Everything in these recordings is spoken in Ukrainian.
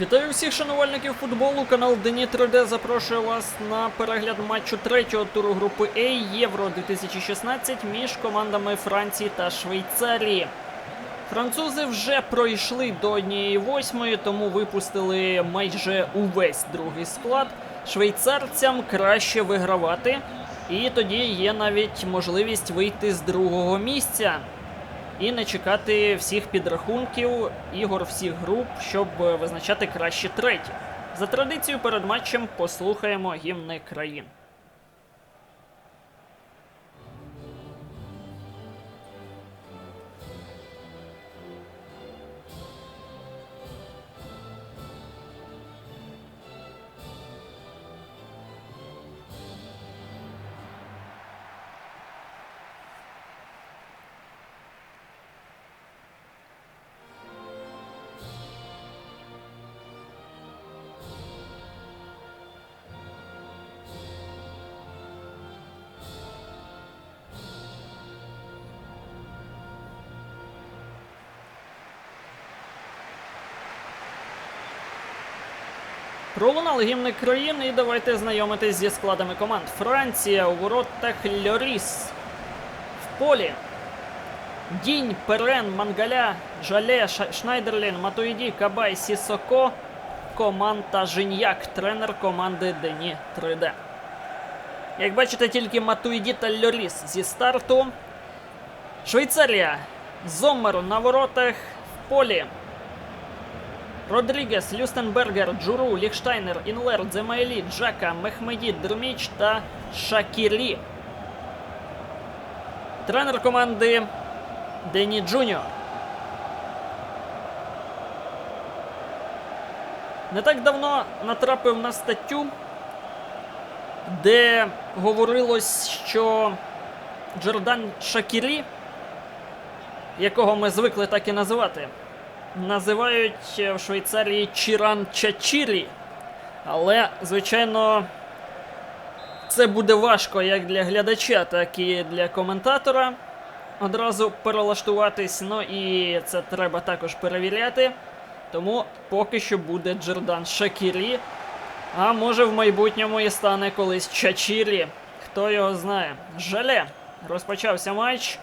Вітаю всіх шанувальників футболу. Канал Дені 3D запрошує вас на перегляд матчу третього туру групи А Євро 2016 між командами Франції та Швейцарії. Французи вже пройшли до однієї восьмої, тому випустили майже увесь другий склад. Швейцарцям краще вигравати, і тоді є навіть можливість вийти з другого місця і не чекати всіх підрахунків ігор всіх груп, щоб е, визначати краще треті. За традицією перед матчем послухаємо гімни країн. Пролунали гімни країн, і давайте знайомитись зі складами команд. Франція у воротах Льоріс. В полі. Дінь, Перен, Мангаля, Жале, Шнайдерлін, Матуїді, Кабай, Сісоко, Коман та Жіньяк, тренер команди Дені 3D. Як бачите, тільки Матуїді та Льоріс зі старту. Швейцарія. Зоммер на воротах в полі. Родрігес, Люстенбергер, Джуру, Ліхштайнер, Інлер, Дземайлі, Джака, Мехмеді, Дерміч та Шакірі. Тренер команди Дені Джуніор. Не так давно натрапив на статтю, де говорилось, що Джордан Шакірі, якого ми звикли так і називати, називають е, в Швейцарії Чіран Чачірі. Але, звичайно, це буде важко як для глядача, так і для коментатора. Одразу перелаштуватись, ну і це треба також перевіряти. Тому поки що буде Джордан Шакірі. А може в майбутньому і стане колись Чачірі. Хто його знає. Жале. Розпочався матч.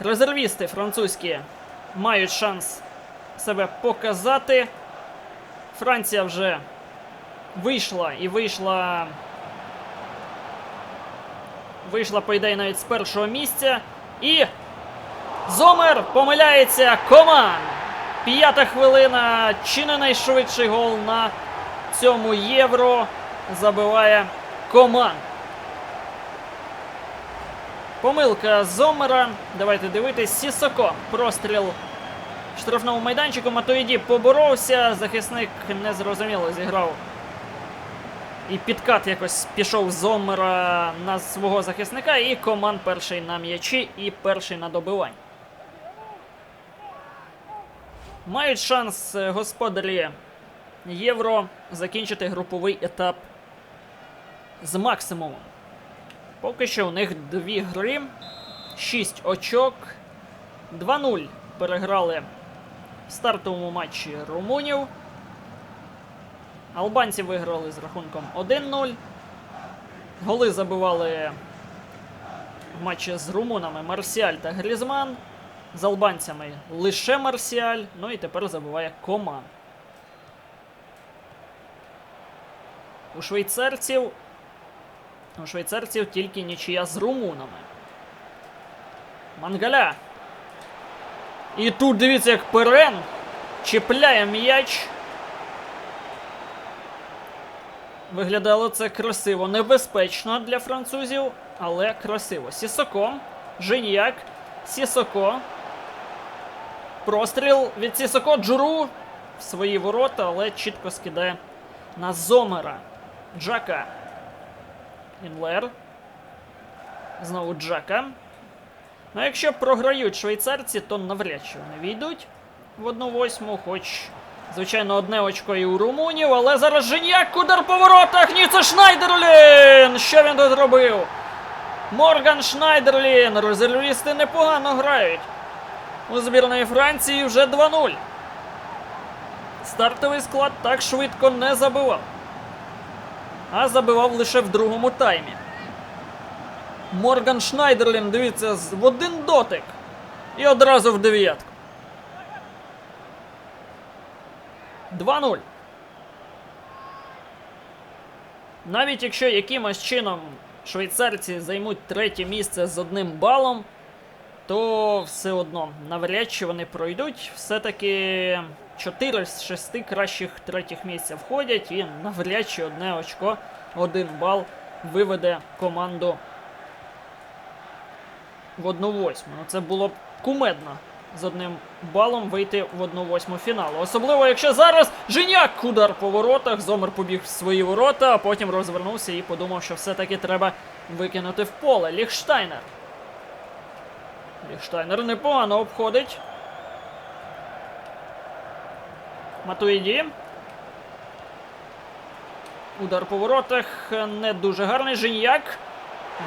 Резервісти французькі мають шанс себе показати. Франція вже вийшла і вийшла. Вийшла, по ідеї, навіть з першого місця. І. Зомер помиляється Коман. П'ята хвилина. Чи не найшвидший гол на цьому євро забиває Коман. Помилка Зомера. Давайте дивитись. Сісоко. Простріл штрафному майданчику. Матоїді поборовся. Захисник незрозуміло зіграв. І підкат якось пішов з Зомера на свого захисника. І команд перший на м'ячі і перший на добивань. Мають шанс е, господарі Євро закінчити груповий етап з максимумом. Поки що у них дві гри, 6 очок, 2-0 переграли в стартовому матчі румунів. Албанці виграли з рахунком 1-0. Голи забивали в матчі з румунами Марсіаль та Грізман. З албанцями лише Марсіаль. Ну і тепер забиває Коман. У швейцарців у швейцарців тільки нічия з румунами. Мангаля. І тут дивіться, як Перен чіпляє м'яч. Виглядало це красиво, небезпечно для французів, але красиво. Сісоко, Женьяк, Сісоко. Простріл від Сісоко Джуру в свої ворота, але чітко скидає на Зомера. Джака. Інлер. Знову Джака. Ну, якщо програють швейцарці, то навряд чи вони війдуть в одну восьму, хоч, звичайно, одне очко і у румунів, але зараз Женяк, удар по воротах! Ні, це Шнайдерлін! Що він тут робив? Морган Шнайдерлін! Резервісти непогано грають. У збірної Франції вже 2-0. стартовий склад так швидко не забивав. А забивав лише в другому таймі. Морган Шнайдерлін, дивіться, в один дотик. І одразу в дев'ятку. 2-0. Навіть якщо якимось чином швейцарці займуть третє місце з одним балом, то все одно навряд чи вони пройдуть. Все-таки 4 з 6 кращих третіх місця входять, і навряд чи одне очко, один бал виведе команду в 1-8. Ну це було б кумедно з одним балом вийти в 1-8 фіналу. Особливо, якщо зараз Женяк удар по воротах, Зомер побіг в свої ворота, а потім розвернувся і подумав, що все-таки треба викинути в поле. Ліхштайнер. Ліхштайнер непогано обходить. Матуїді. Удар по воротах не дуже гарний. Женяк.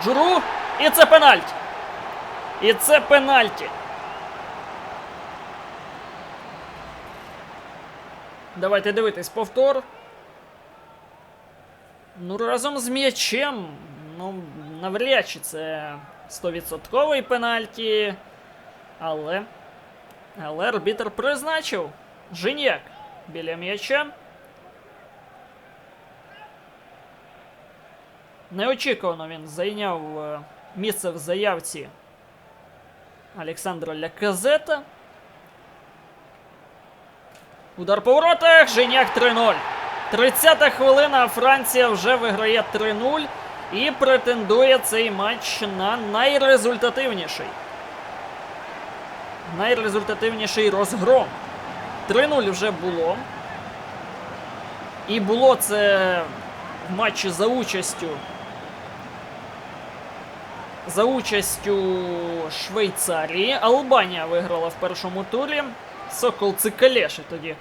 Джуру. І це пенальті. І це пенальті. Давайте дивитись повтор. Ну, разом з м'ячем. Ну, навряд чи це 100% пенальті. Але. Але арбітр призначив. Женяк біля м'яча. Неочікувано він зайняв е, місце в заявці Олександра Ляказета. Удар по воротах. Женяк 3-0. 30-та хвилина. Франція вже виграє 3-0 і претендує цей матч на найрезультативніший. Найрезультативніший розгром. 3-0 вже було. І було це в матчі за участю. За участю Швейцарії. Албанія виграла в першому турі. Сокол Цикалеші тоді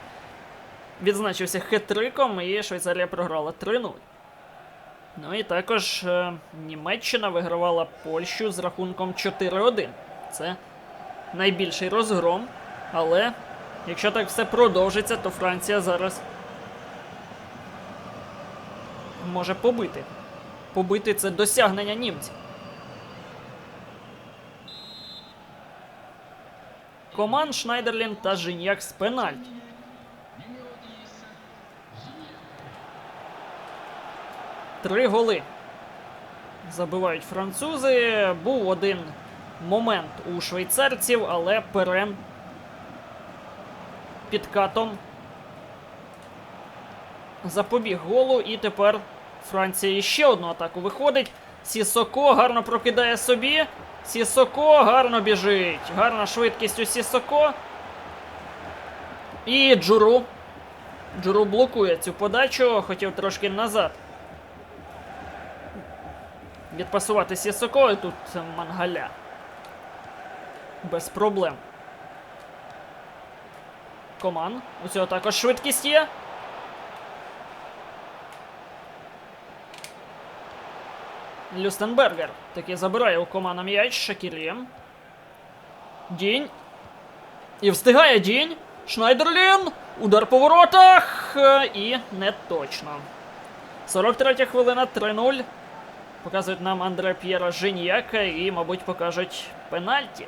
відзначився хет-триком, і Швейцарія програла 3-0. Ну і також е, Німеччина вигравала Польщу з рахунком 4-1. Це найбільший розгром. Але якщо так все продовжиться, то Франція зараз може побити. Побити це досягнення німців. Команд Шнайдерлін та Женяк з пенальті. Три голи забивають французи. Був один момент у швейцарців, але Перен підкатом запобіг голу, і тепер Франція ще одну атаку виходить. Сісоко гарно прокидає собі. Сісоко гарно біжить. Гарна швидкість у Сісоко. І Джуру. Джуру блокує цю подачу, хотів трошки назад. Відпасувати Сісоко, і тут мангаля. Без проблем. Коман. У цього також швидкість є. Люстенбергер таки забирає у комана м'яч Шакірі. Дінь. І встигає Дінь. Шнайдерлін. Удар по воротах. Е, І не точно. 43 хвилина 3-0. Показують нам Андре П'єра Женіяка і, мабуть, покажуть пенальті.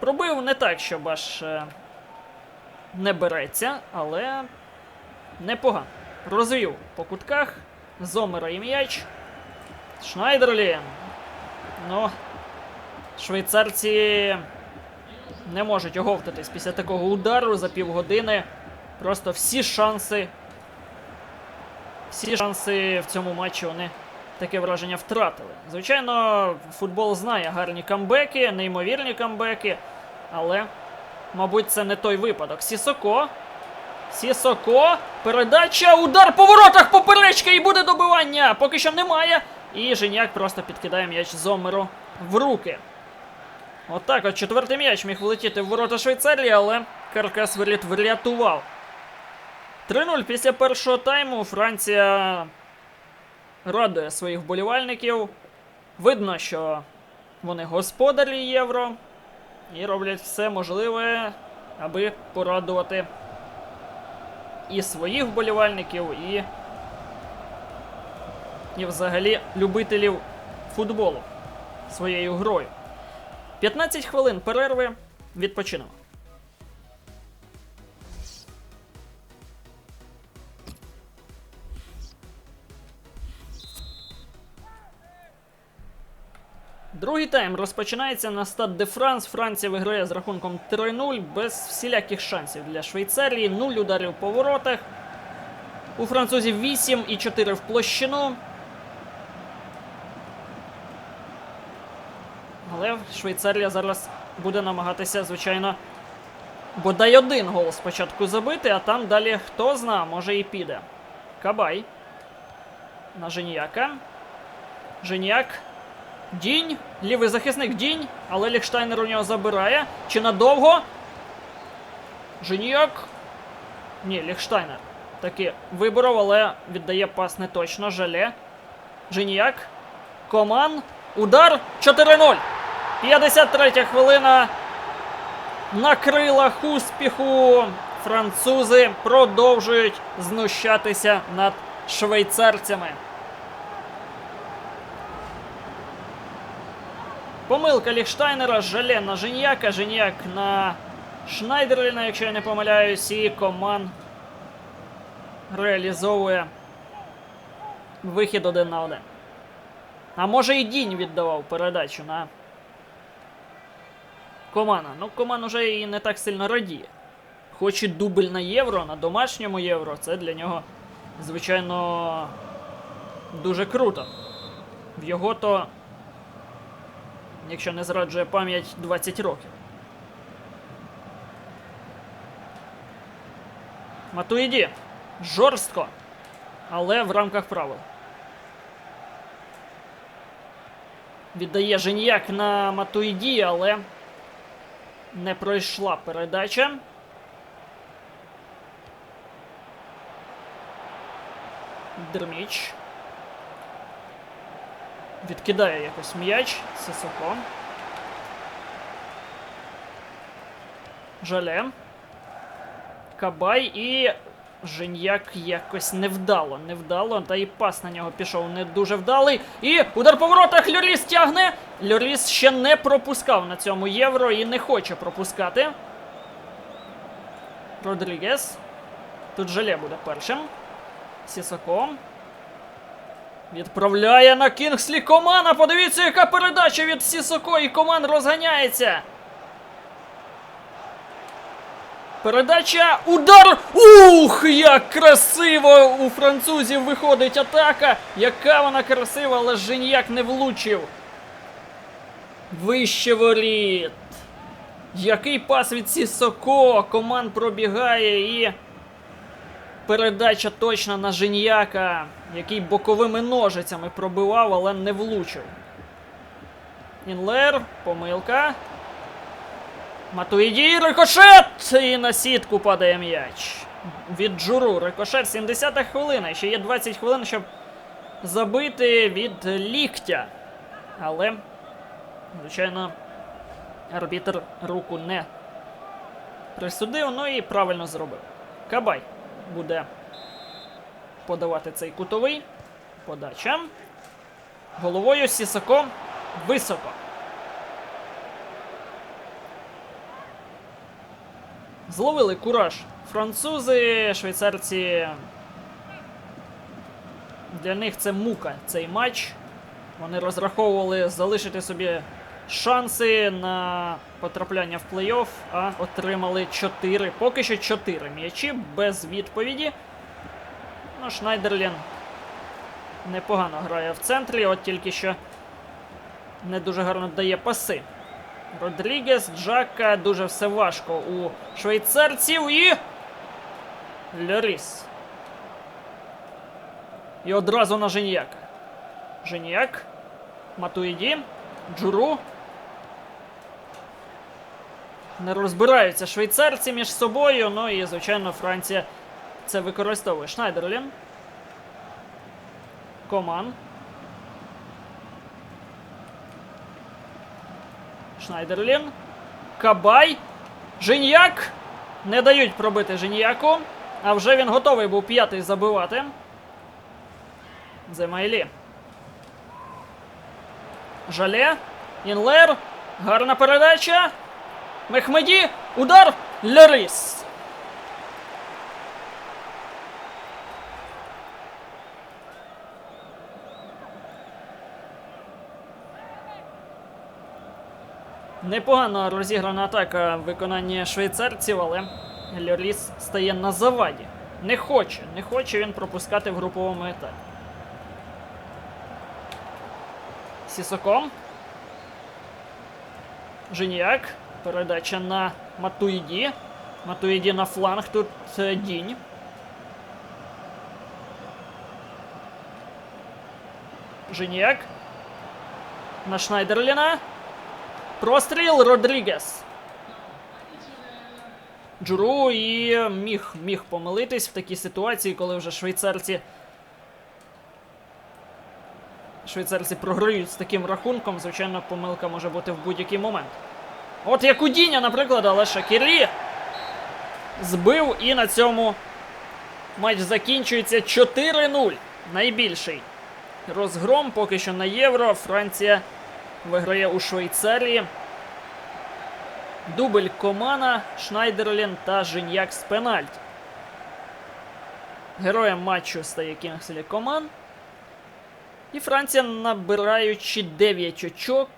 Пробив не так, щоб аж е, не береться, але непогано. Розвів по кутках. Зомера і м'яч. Шнайдерлін. Ну, швейцарці не можуть оговтатись після такого удару за півгодини. Просто всі шанси. Всі шанси в цьому матчі вони таке враження втратили. Звичайно, футбол знає гарні камбеки, неймовірні камбеки, але, мабуть, це не той випадок. Сісоко. Сісоко. Передача. Удар по воротах. Поперечка і буде добивання. Поки що немає. І Женяк просто підкидає м'яч Зомеру в руки. Отак от четвертий м'яч міг влетіти в ворота Швейцарії, але Каркас виліт врятував. 3-0 після першого тайму Франція радує своїх вболівальників. Видно, що вони господарі євро. і роблять все можливе, аби порадувати і своїх вболівальників, і, і взагалі любителів футболу своєю грою. 15 хвилин перерви. Відпочинемо. Другий тайм розпочинається на стад де Франс. Франція виграє з рахунком 3-0 без всіляких шансів для Швейцарії. 0 ударів по воротах. У французів 8 і 4 в площину. Але Швейцарія зараз буде намагатися, звичайно, бодай один гол спочатку забити, а там далі хто зна, може і піде. Кабай. На Женіяка. Женіяк. Дінь. Лівий захисник Дінь. Але Ліхштайнер у нього забирає. Чи надовго? Женіяк. Ні, Ліхштайнер. Таки виборов, але віддає пас не точно. Жале. Женіяк. Коман. Удар 4-0. 53 хвилина. На крилах успіху французи продовжують знущатися над швейцарцями. Помилка Ліхштайнера, жале на Женьяка, Женьяк на Шнайдерліна, якщо я не помиляюсь, і команд реалізовує вихід один на один. А може і Дінь віддавав передачу на Комана. Ну, Коман уже і не так сильно радіє. Хоче дубль на євро, на домашньому євро. Це для нього, звичайно, дуже круто. В його то, якщо не зраджує пам'ять, 20 років. Матуїді. Жорстко. Але в рамках правил. Віддає Женьяк на Матуїді, але не пройшла передача. Дерміч. Відкидає якось м'яч. Сисоко. Жале. Кабай і Женьяк якось невдало. Невдало. Та і пас на нього пішов не дуже вдалий. І удар по воротах Льоріс тягне. Льоріс ще не пропускав на цьому євро і не хоче пропускати. Родрігес. Тут Желе буде першим. Сісако. Відправляє на Кінгслі Комана. Подивіться, яка передача від Сісоко, і Коман розганяється. Передача. Удар! Ух! Як красиво у французів виходить атака! Яка вона красива, але Женьяк не влучив. Вище воріт. Який пас від Сісоко. Команд пробігає і. Передача точна на Женьяка, який боковими ножицями пробивав, але не влучив. Інлер, помилка. Матуїді, рикошет! І на сітку падає м'яч. Від джуру. Рикошет 70-та хвилина. Ще є 20 хвилин, щоб забити від ліктя. Але, звичайно, арбітр руку не присудив, ну і правильно зробив. Кабай буде подавати цей кутовий. Подача. Головою Сісако високо. Зловили кураж. Французи, швейцарці. Для них це мука цей матч. Вони розраховували залишити собі шанси на потрапляння в плей-офф, а отримали 4, поки що 4 м'ячі без відповіді. Ну, Шнайдерлін непогано грає в центрі, от тільки що не дуже гарно дає паси. Родрігес, Джака, дуже все важко у швейцарців і. Льоріс. І одразу на Женіяка. Женіяк. Матуїді. Джуру. Не розбираються швейцарці між собою. Ну і, звичайно, Франція це використовує. Шнайдерлін. Коман. Шнайдерлін. Кабай. Жіньяк. Не дають пробити Жіньяку. А вже він готовий був п'ятий забивати. Земайлі. Жале. Інлер. Гарна передача. Мехмеді. Удар. Лерис. Непогано розіграна атака в виконанні швейцарців, але Льоріс стає на заваді. Не хоче, не хоче він пропускати в груповому етапі. Сісоком. Женіак. Передача на Матуїді. Матуїді на фланг. Тут е, Дінь. Женіак. На Шнайдерліна. Простріл Родрігес. Джуру і міг, міг помилитись в такій ситуації, коли вже швейцарці. Швейцарці програють з таким рахунком. Звичайно, помилка може бути в будь-який момент. От як у Діня, наприклад, але Шакірі збив і на цьому матч закінчується 4-0. Найбільший розгром поки що на євро. Франція виграє у Швейцарії. Дубль Комана, Шнайдерлін та Женьяк з пенальті. Героєм матчу стає Кінгслі Коман. І Франція, набираючи 9 очок,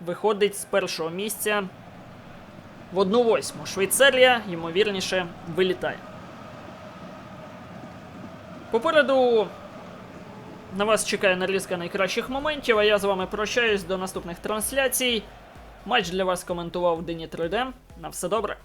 виходить з першого місця в 1-8. Швейцарія, ймовірніше, вилітає. Попереду на вас чекає нарізка найкращих моментів, а я з вами прощаюсь до наступних трансляцій. Матч для вас коментував Дені 3D. На все добре.